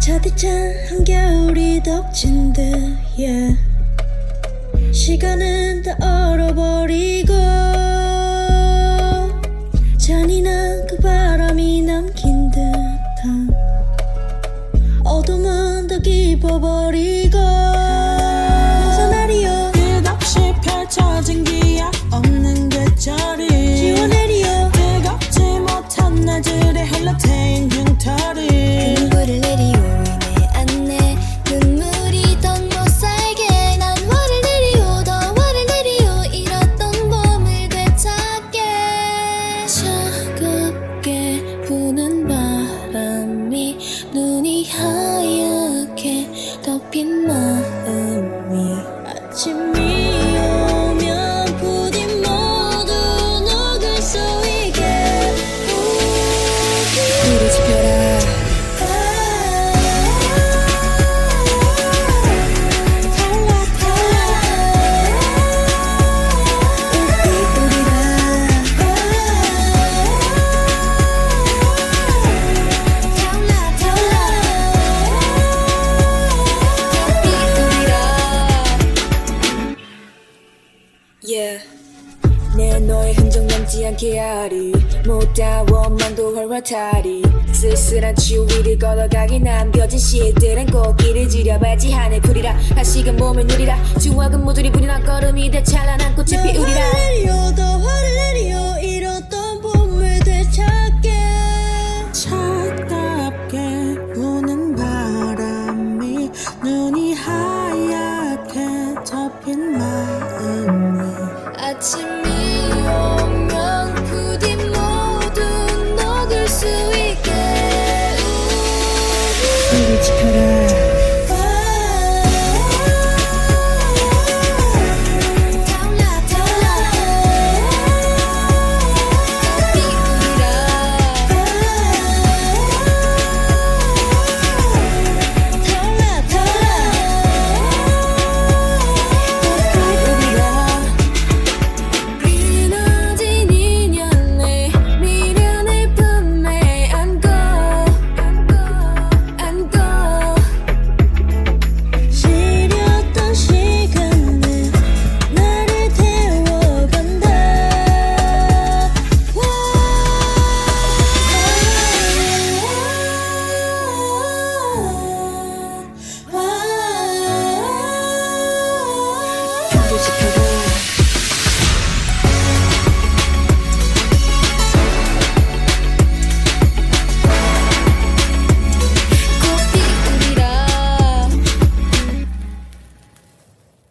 차디찬 한겨울이 덮친 듯 yeah. 시간은 다 얼어버리고 잔인한 그 바람이 남긴 듯한 어둠은 더 깊어버리고 덮인 마음이 아침이 오 너의 흔적 남지 않게 하리. 못다 원망도 헐화타리. 쓸쓸한 추위를 걸어가기 남겨진 시들은 꽃길을 지려봐지 하늘 풀이라. 다시금 몸을 누리라. 중화금 모조리 부리나 걸음이 되 찬란한 꽃이 피우리라. 내려도 화를 내려 잃었던 봄을 되찾게. 차갑게 부는 바람이 눈이 하얗게 덮인 마음이 아침